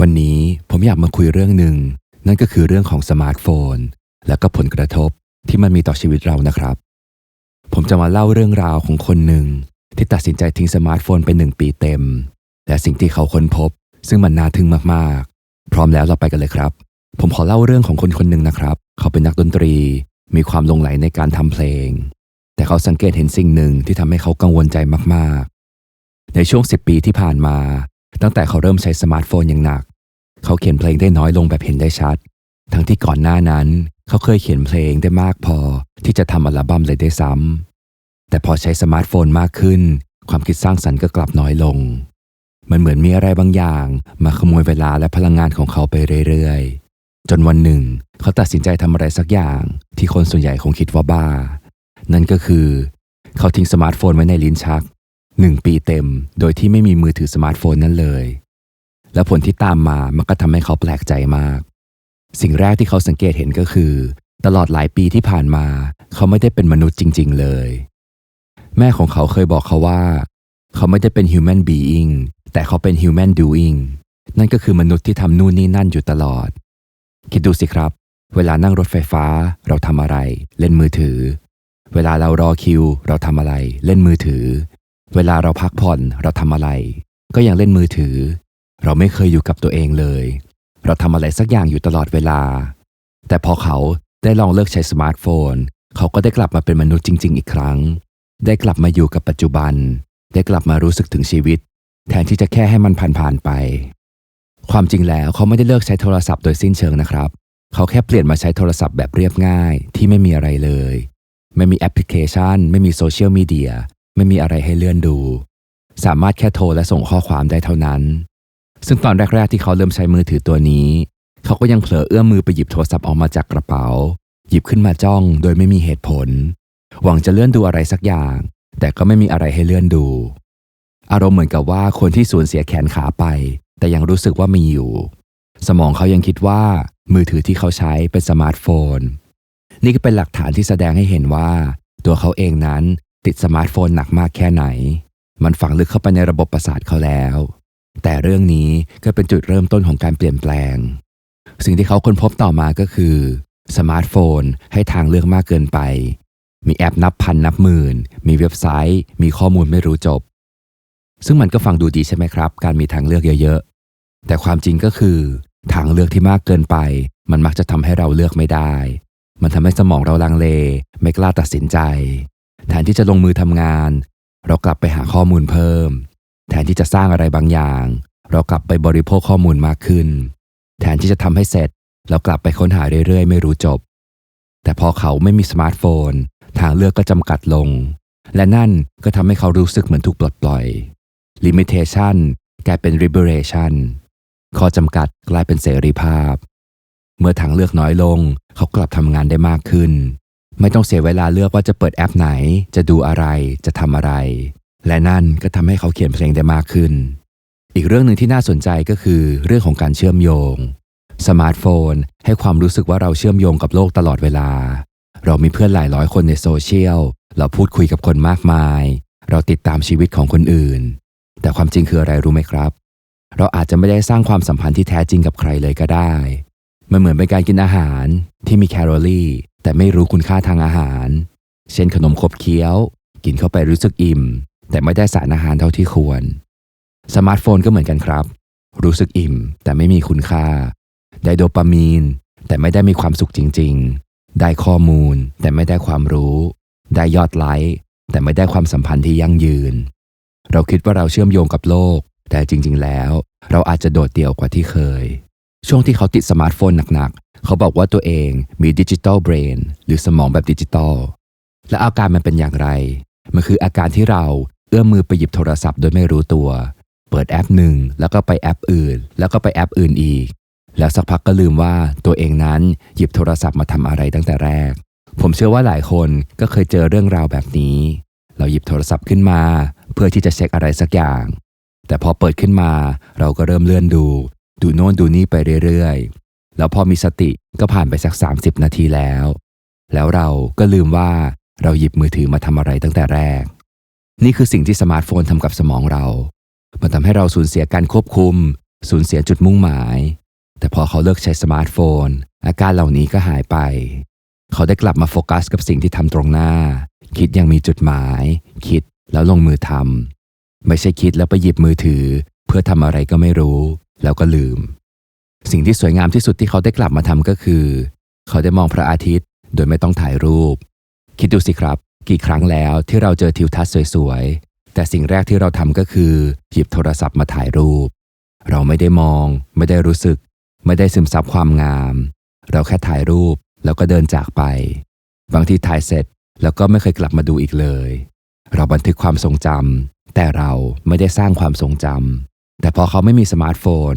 วันนี้ผมอยากมาคุยเรื่องหนึ่ง นั่นก็คือเรื่องของสมาร์ทโฟน และก็ผลกระทบที่มันมีต่อชีวิตเรานะครับ ผมจะมาเล่าเรื่องราวของคนหนึ่ง ที่ตัดสินใจทิ้งสมาร์ทโฟนไปหนึ่งปีเต็ม และสิ่งที่เขาค้นพบ ซึ่งมันน่าทึ่งมากๆ พร้อมแล้วเราไปกันเลยครับ ผมขอเล่าเรื่องของคนคนหนึ่งนะครับ เขาเป็นนักดนตรี มีความลงไหลในการทำเพลง แต่เขาสังเกตเห็นสิ่งหนึ่งที่ทำให้เขากังวลใจมากๆ ในช่วง 10 ปีที่ผ่านมา ตั้งแต่เขาเริ่มใช้สมาร์ทโฟนอย่างหนัก เขาเขียนเพลงได้น้อยลงแบบเห็นได้ชัด ทั้งที่ก่อนหน้านั้น เขาเคยเขียนเพลงได้มากพอที่จะทำอัลบั้มเลยได้ซ้ำแต่พอใช้สมาร์ทโฟนมากขึ้น ความคิดสร้างสรรค์ก็กลับน้อยลง มันเหมือนมีอะไรบางอย่าง มาขโมยเวลาและพลังงานของเขาไปเรื่อยๆ จนวันหนึ่ง เขาตัดสินใจทำอะไรสักอย่าง ที่คนส่วนใหญ่คงคิดว่าบ้า นั่นก็คือ เขาทิ้งสมาร์ทโฟนไว้ในลิ้นชัก หนึ่งปีเต็ม โดยที่ไม่มีมือถือสมาร์ทโฟนนั้นเลย และผลที่ตามมามันก็ทำให้เขาแปลกใจมาก สิ่งแรกที่เขาสังเกตเห็นก็คือ ตลอดหลายปีที่ผ่านมา เขาไม่ได้เป็นมนุษย์จริง ๆ เลย แม่ของเขาเคยบอกเขาว่า เขาไม่ได้เป็น human being แต่เขาเป็น human doing นั่นก็คือมนุษย์ที่ทำนู่นนี่นั่นอยู่ตลอด คิดดูสิครับ เวลานั่งรถไฟฟ้า เราทำอะไร เล่นมือถือ เวลาเรารอคิว เราทำอะไร เล่นมือถือ เวลาเราพักผ่อนเราทำอะไร ก็ยังเล่นมือถือ เราไม่เคยอยู่กับตัวเองเลย เราทำอะไรสักอย่างอยู่ตลอดเวลา แต่พอเขาได้ลองเลิกใช้สมาร์ทโฟน เขาก็ได้กลับมาเป็นมนุษย์จริง ๆ อีกครั้ง ได้กลับมาอยู่กับปัจจุบัน ได้กลับมารู้สึกถึงชีวิต แทนที่จะแค่ให้มันผ่านๆไป ความจริงแล้วเขาไม่ได้เลิกใช้โทรศัพท์โดยสิ้นเชิงนะครับ เขาแค่เปลี่ยนมาใช้โทรศัพท์แบบเรียบง่ายที่ไม่มีอะไรเลย ไม่มีแอปพลิเคชัน ไม่มีโซเชียลมีเดีย ไม่มีอะไรให้เลื่อนดู สามารถแค่โทรและส่งข้อความได้เท่านั้น ซึ่งตอนแรก ๆ ที่เขาเริ่มใช้มือถือตัวนี้ เขาก็ยังเผลอเอื้อมมือไปหยิบโทรศัพท์ออกมาจากกระเป๋า หยิบขึ้นมาจ้องโดยไม่มีเหตุผล หวังจะเลื่อนดูอะไรสักอย่าง แต่ก็ไม่มีอะไรให้เลื่อนดู อารมณ์เหมือนกับว่าคนที่สูญเสียแขนขาไป แต่ยังรู้สึกว่ามีอยู่ สมองเขายังคิดว่า มือถือที่เขาใช้เป็นสมาร์ทโฟน นี่ก็เป็นหลักฐานที่แสดงให้เห็นว่า ตัวเขาเองนั้น ติดสมาร์ทโฟนหนักมากแค่ไหน มันฝังลึกเข้าไปในระบบประสาทเขาแล้ว แต่เรื่องนี้ก็เป็นจุดเริ่มต้นของการเปลี่ยนแปลง สิ่งที่เขาค้นพบต่อมาก็คือ สมาร์ทโฟนให้ทางเลือกมากเกินไป มีแอปนับพันนับหมื่น มีเว็บไซต์ มีข้อมูลไม่รู้จบ ซึ่งมันก็ฟังดูดีใช่ไหมครับ การมีทางเลือกเยอะๆ แต่ความจริงก็คือ ทางเลือกที่มากเกินไป มันมักจะทำให้เราเลือกไม่ได้ มันทำให้สมองเราลังเล ไม่กล้าตัดสินใจ แทนที่จะลงมือทำงาน เรากลับไปหาข้อมูลเพิ่ม แทนที่จะสร้างอะไรบางอย่าง เรากลับไปบริโภคข้อมูลมากขึ้น แทนที่จะทำให้เสร็จ เรากลับไปค้นหาเรื่อยๆ ไม่รู้จบ แต่พอเขาไม่มีสมาร์ทโฟน ทางเลือกก็จำกัดลง และนั่นก็ทำให้เขารู้สึกเหมือนถูกปลดปล่อย limitation กลายเป็น liberation ข้อจำกัดกลายเป็นเสรีภาพ เมื่อทางเลือกน้อยลง เขากลับทำงานได้มากขึ้น ไม่ต้องเสียเวลาเลือกว่าจะเปิดแอปไหน จะดูอะไร จะทำอะไร และนั่นก็ทำให้เขาเขียนเพลงได้มากขึ้น อีกเรื่องหนึ่งที่น่าสนใจก็คือเรื่องของการเชื่อมโยง สมาร์ทโฟน ให้ความรู้สึกว่าเราเชื่อมโยงกับโลกตลอดเวลา เรามีเพื่อนหลายร้อยคนในโซเชียล เราพูดคุยกับคนมากมาย เราติดตามชีวิตของคนอื่น แต่ความจริงคืออะไรรู้ไหมครับ เราอาจจะไม่ได้สร้างความสัมพันธ์ที่แท้จริงกับใครเลยก็ได้ มันเหมือนเป็นการกินอาหารที่มีแคลอรี่ แต่ไม่รู้คุณค่าทางอาหาร เช่นขนมขบเคี้ยว กินเข้าไปรู้สึกอิ่ม แต่ไม่ได้สารอาหารเท่าที่ควร สมาร์ทโฟนก็เหมือนกันครับ รู้สึกอิ่ม แต่ไม่มีคุณค่า ได้โดปามีน แต่ไม่ได้มีความสุขจริง ๆ ได้ข้อมูล แต่ไม่ได้ความรู้ ได้ยอดไลค์แต่ไม่ได้ความสัมพันธ์ที่ยั่งยืน เราคิดว่าเราเชื่อมโยงกับโลก แต่จริง ๆ แล้ว เราอาจจะโดดเดี่ยวกว่าที่เคย ช่วงที่เขาติดสมาร์ทโฟนหนัก เขาบอกว่าตัวเองมีดิจิตอลเบรนหรือสมองแบบดิจิตอลและอาการมันเป็นอย่างไร มันคืออาการที่เราเอื้อมมือไปหยิบโทรศัพท์โดยไม่รู้ตัว เปิดแอปหนึ่งแล้วก็ไปแอปอื่น แล้วก็ไปแอปอื่นอีก แล้วสักพักก็ลืมว่าตัวเองนั้นหยิบโทรศัพท์มาทำอะไรตั้งแต่แรก ผมเชื่อว่าหลายคนก็เคยเจอเรื่องราวแบบนี้ เราหยิบโทรศัพท์ขึ้นมา เพื่อที่จะเช็คอะไรสักอย่าง แต่พอเปิดขึ้นมา เราก็เริ่มเลื่อนดู ดูโน่นดูนี่ไปเรื่อยๆ แล้วพอมีสติก็ผ่านไปสัก 30 นาทีแล้ว แล้วเราก็ลืมว่าเราหยิบมือถือมาทำอะไรตั้งแต่แรก นี่คือสิ่งที่สมาร์ทโฟนทำกับสมองเรา มันทำให้เราสูญเสียการควบคุม สูญเสียจุดมุ่งหมาย แต่พอเขาเลิกใช้สมาร์ทโฟน อาการเหล่านี้ก็หายไป เขาได้กลับมาโฟกัสกับสิ่งที่ทำตรงหน้า คิดย่างมีจุดหมาย คิดแล้วลงมือทำไม่ใช่คิดแล้วไปหยิบมือถือ เพื่อทำอะไรก็ไม่รู้ แล้วก็ลืม สิ่งที่สวยงามที่สุดที่เขาได้กลับมาทำก็คือ เขาได้มองพระอาทิตย์โดยไม่ต้องถ่ายรูป คิดดูสิครับ กี่ครั้งแล้วที่เราเจอทิวทัศน์สวยๆ แต่สิ่งแรกที่เราทำก็คือ หยิบโทรศัพท์มาถ่ายรูป เราไม่ได้มอง ไม่ได้รู้สึก ไม่ได้ซึมซับความงาม เราแค่ถ่ายรูปแล้วก็เดินจากไป บางทีถ่ายเสร็จแล้วก็ไม่เคยกลับมาดูอีกเลย เราบันทึกความทรงจำแต่เราไม่ได้สร้างความทรงจำแต่พอเขาไม่มีสมาร์ทโฟน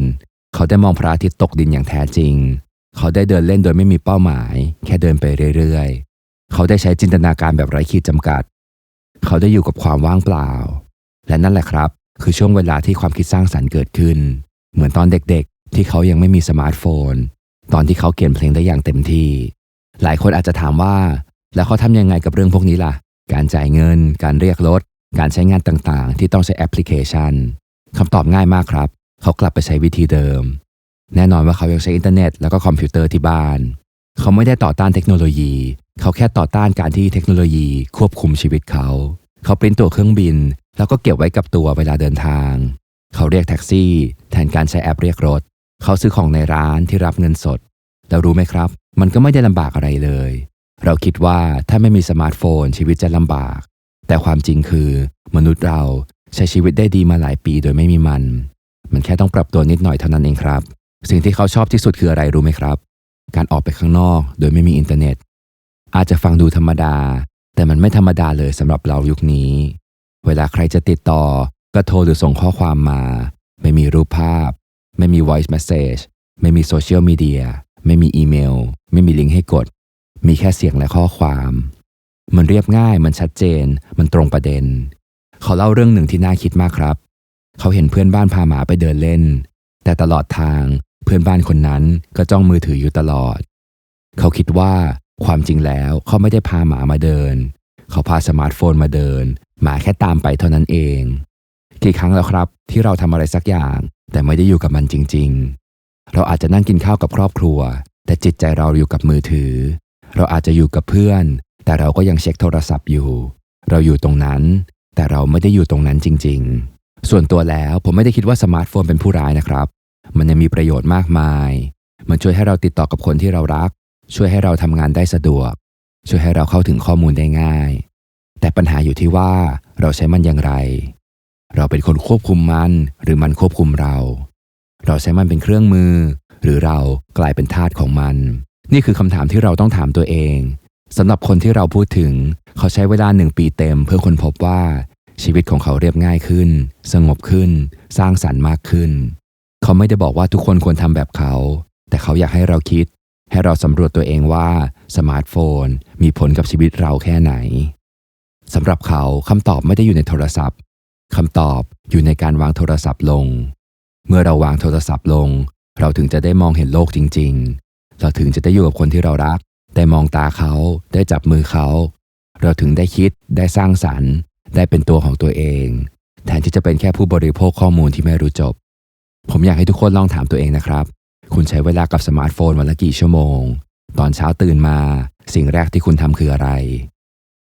เขาได้มองพระอาทิตย์ตกดินอย่างแท้จริง เขาได้เดินเล่นโดยไม่มีเป้าหมาย แค่เดินไปเรื่อยๆ เขาได้ใช้จินตนาการแบบไร้ขีดจำกัด เขาได้อยู่กับความว่างเปล่า และนั่นแหละครับ คือช่วงเวลาที่ความคิดสร้างสรรค์เกิดขึ้น เหมือนตอนเด็กๆ ที่เขายังไม่มีสมาร์ทโฟน ตอนที่เขาเขียนเพลงได้อย่างเต็มที่ หลายคนอาจจะถามว่า แล้วเขาทำยังไงกับเรื่องพวกนี้ล่ะ การจ่ายเงิน การเรียกรถ การใช้งานต่างๆ ที่ต้องใช้แอปพลิเคชันคำตอบง่ายมากครับ เขากลับไปใช้วิธีเดิม แน่นอนว่าเขายังใช้อินเทอร์เน็ตแล้วก็คอมพิวเตอร์ที่บ้าน เขาไม่ได้ต่อต้านเทคโนโลยี เขาแค่ต่อต้านการที่เทคโนโลยีควบคุมชีวิตเขา เขาปริ้นตั๋วเครื่องบิน แล้วก็เก็บไว้กับตัวเวลาเดินทาง เขาเรียกแท็กซี่ แทนการใช้แอปเรียกรถ เขาซื้อของในร้านที่รับเงินสด แล้วรู้ไหมครับ มันก็ไม่ได้ลำบากอะไรเลย เราคิดว่าถ้าไม่มีสมาร์ทโฟน ชีวิตจะลำบาก แต่ความจริงคือ มนุษย์เราใช้ชีวิตได้ดีมาหลายปีโดยไม่มีมัน มันแค่ต้องปรับตัวนิดหน่อยเท่านั้นเองครับ สิ่งที่เขาชอบที่สุดคืออะไรรู้ไหมครับ การออกไปข้างนอกโดยไม่มีอินเทอร์เน็ต อาจจะฟังดูธรรมดา แต่มันไม่ธรรมดาเลยสำหรับเรายุคนี้ เวลาใครจะติดต่อก็โทรหรือส่งข้อความมา ไม่มีรูปภาพ ไม่มี voice message ไม่มีโซเชียลมีเดียไม่มีอีเมล ไม่มีลิงก์ให้กด มีแค่เสียงและข้อความ มันเรียบง่ายมันชัดเจน มันตรงประเด็นเขาเล่าเรื่องหนึ่งที่น่าคิดมากครับ เขาเห็นเพื่อนบ้านพาหมาไปเดินเล่น แต่ตลอดทางเพื่อนบ้านคนนั้นก็จ้องมือถืออยู่ตลอด เขาคิดว่าความจริงแล้วเขาไม่ได้พาหมามาเดิน เขาพาสมาร์ทโฟนมาเดิน หมาแค่ตามไปเท่านั้นเอง กี่ครั้งแล้วครับที่เราทำอะไรสักอย่าง แต่ไม่ได้อยู่กับมันจริง ๆ เราอาจจะนั่งกินข้าวกับครอบครัว แต่จิตใจเราอยู่กับมือถือ เราอาจจะอยู่กับเพื่อน แต่เราก็ยังเช็คโทรศัพท์อยู่ เราอยู่ตรงนั้น แต่เราไม่ได้อยู่ตรงนั้นจริง ๆ ส่วนตัวแล้วผมไม่ได้คิดว่าสมาร์ทโฟนเป็นผู้ร้ายนะครับ มันยังมีประโยชน์มากมาย มันช่วยให้เราติดต่อกับคนที่เรารัก ช่วยให้เราทำงานได้สะดวก ช่วยให้เราเข้าถึงข้อมูลได้ง่าย แต่ปัญหาอยู่ที่ว่าเราใช้มันอย่างไร เราเป็นคนควบคุมมันหรือมันควบคุมเรา เราใช้มันเป็นเครื่องมือ หรือเรากลายเป็นทาสของมัน นี่คือคำถามที่เราต้องถามตัวเองสำหรับคนที่เราพูดถึง เขาใช้เวลาหนึ่งปีเต็มเพื่อค้นพบว่า ชีวิตของเขาเรียบง่ายขึ้น สงบขึ้น สร้างสรรค์มากขึ้น เขาไม่ได้บอกว่าทุกคนควรทำแบบเขา แต่เขาอยากให้เราคิด ให้เราสำรวจตัวเองว่าสมาร์ทโฟน มีผลกับชีวิตเราแค่ไหนสำหรับเขาคำตอบไม่ได้อยู่ในโทรศัพท์คำตอบอยู่ในการวางโทรศัพท์ลง เมื่อเราวางโทรศัพท์ลง เราถึงจะได้มองเห็นโลกจริง ๆ เราถึงจะได้อยู่กับคนที่เรารัก ได้มองตาเขา ได้จับมือเขา เราถึงได้คิด ได้สร้างสรรค์ ได้เป็นตัวของตัวเอง แทนที่จะเป็นแค่ผู้บริโภคข้อมูลที่ไม่รู้จบ ผมอยากให้ทุกคนลองถามตัวเองนะครับ คุณใช้เวลากับสมาร์ทโฟนวันละกี่ชั่วโมง ตอนเช้าตื่นมา สิ่งแรกที่คุณทำคืออะไร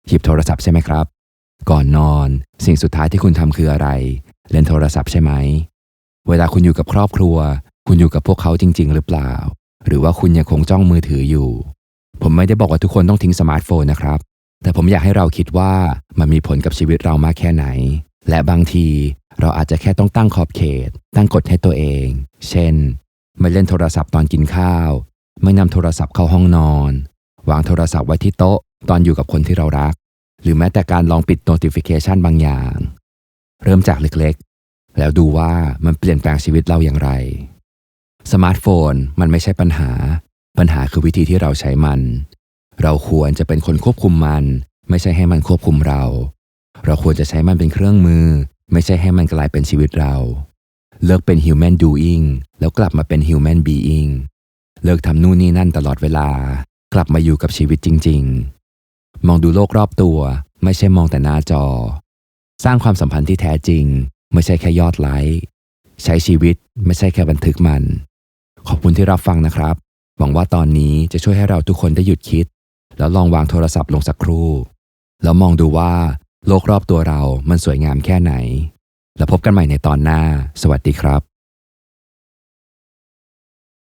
หยิบโทรศัพท์ใช่ไหมครับ ก่อนนอน สิ่งสุดท้ายที่คุณทำคืออะไร เล่นโทรศัพท์ใช่ไหม เวลาคุณอยู่กับครอบครัว คุณอยู่กับพวกเขาจริง ๆ หรือเปล่า หรือว่าคุณยังคงจ้องมือถืออยู่ ผมไม่ได้บอกว่าทุกคนต้องทิ้งสมาร์ทโฟนนะครับ แต่ผมอยากให้เราคิดว่ามันมีผลกับชีวิตเรามากแค่ไหน และบางทีเราอาจจะแค่ต้องตั้งขอบเขต ตั้งกฎให้ตัวเอง เช่น ไม่เล่นโทรศัพท์ตอนกินข้าว ไม่นำโทรศัพท์เข้าห้องนอน วางโทรศัพท์ไว้ที่โต๊ะตอนอยู่กับคนที่เรารัก หรือแม้แต่การลองปิด notification บางอย่าง เริ่มจากเล็กๆ แล้วดูว่ามันเปลี่ยนแปลงชีวิตเราอย่างไร สมาร์ทโฟนมันไม่ใช่ปัญหา ปัญหาคือวิธีที่เราใช้มัน เราควรจะเป็นคนควบคุมมัน ไม่ใช่ให้มันควบคุมเรา เราควรจะใช้มันเป็นเครื่องมือ ไม่ใช่ให้มันกลายเป็นชีวิตเรา เลิกเป็น human doing แล้วกลับมาเป็น human being เลิกทำนู่นนี่นั่นตลอดเวลา กลับมาอยู่กับชีวิตจริง ๆ มองดูโลกรอบตัว ไม่ใช่มองแต่หน้าจอ สร้างความสัมพันธ์ที่แท้จริง ไม่ใช่แค่ยอดไลค์ใช้ชีวิตไม่ใช่แค่บันทึกมัน ขอบคุณที่รับฟังนะครับ หวังว่าตอนนี้จะช่วยให้เราทุกคนได้หยุดคิด แล้วลองวางโทรศัพท์ลงสักครู่ แล้วมองดูว่า โลกรอบตัวเรามันสวยงามแค่ไหน แล้วพบกันใหม่ในตอนหน้า สวัสดีครับ